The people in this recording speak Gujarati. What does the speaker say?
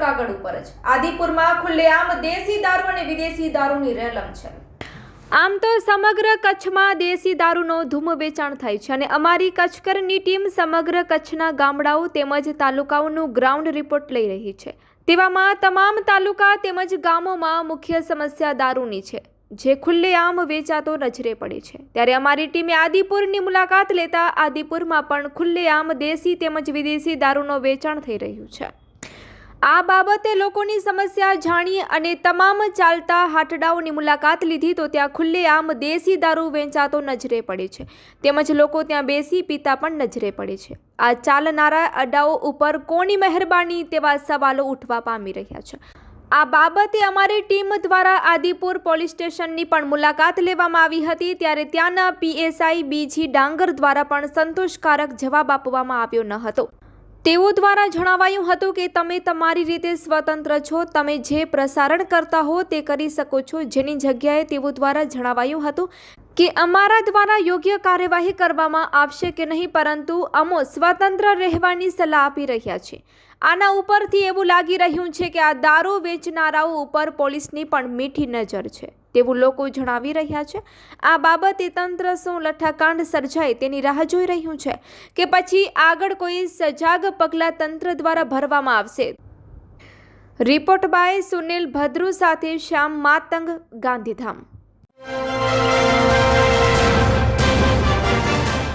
કાગળ ઉપર જ. આદિપુરમાં ખુલ્લેઆમ દેશી દારૂ અને વિદેશી દારૂની રેલમ છે. આમ તો સમગ્ર કચ્છમાં દેશી દારૂનો ધૂમ વેચાણ થાય છે અને અમારી કચ્છકરની ટીમ સમગ્ર કચ્છના ગામડાઓ તેમજ તાલુકાઓનું ગ્રાઉન્ડ રિપોર્ટ લઈ રહી છે. તેવામાં તમામ તાલુકા તેમજ ગામોમાં મુખ્ય સમસ્યા દારૂની છે, જે ખુલ્લેઆમ વેચાતો નજરે પડે છે. ત્યારે અમારી ટીમે આદિપુરની મુલાકાત લેતા આદિપુરમાં પણ ખુલ્લેઆમ દેશી તેમજ વિદેશી દારૂનો વેચાણ થઈ રહ્યું છે. આ બાબતે લોકોની સમસ્યા જાણી અને તમામ ચાલતા હાટડાઓની મુલાકાત લીધી તો ત્યાં ખુલ્લેઆમ દેશી દારૂ વેચાતો નજરે પડે છે. તેમજ લોકો ત્યાં બેસી પીતા પણ નજરે પડે છે. આ ચાલનારા અડાઓ ઉપર કોની મહેરબાની તેવા સવાલો ઉઠવા પામી રહ્યા છે. આ બાબતે અમારી ટીમ દ્વારા આદિપુર પોલીસ સ્ટેશનની પણ મુલાકાત લેવામાં આવી હતી ત્યારે ત્યાંના પીએસઆઈ બીજી ડાંગર દ્વારા પણ સંતોષકારક જવાબ આપવામાં આવ્યો ન હતો. તેઓ દ્વારા જણાવાયું હતું કે તમે તમારી રીતે સ્વતંત્ર છો, તમે જે પ્રસારણ કરતા હો તે કરી શકો છો. જેની જગ્યાએ તેઓ દ્વારા જણાવાયું હતું કે અમારા દ્વારા યોગ્ય કાર્યવાહી કરવામાં આવશે કે નહીં, પરંતુ અમો સ્વતંત્ર રહેવાની સલાહ આપી રહ્યા છે. આના ઉપરથી એવું લાગી રહ્યું છે કે આ દારૂ વેચનારાઓ ઉપર પોલીસની પણ મીઠી નજર છે. તેવું લોકો જણાવી રહ્યા છે. આ બાબતે તંત્ર શું લઠ્ઠાકાંડ સર્જાય તેની રાહ જોઈ રહ્યું છે કે પછી આગળ કોઈ સજાગ પગલાં તંત્ર દ્વારા ભરવામાં આવશે. રિપોર્ટ બાય સુનિલ ભદ્રુ સાથે શ્યામ માતંગ ગાંધીધામ.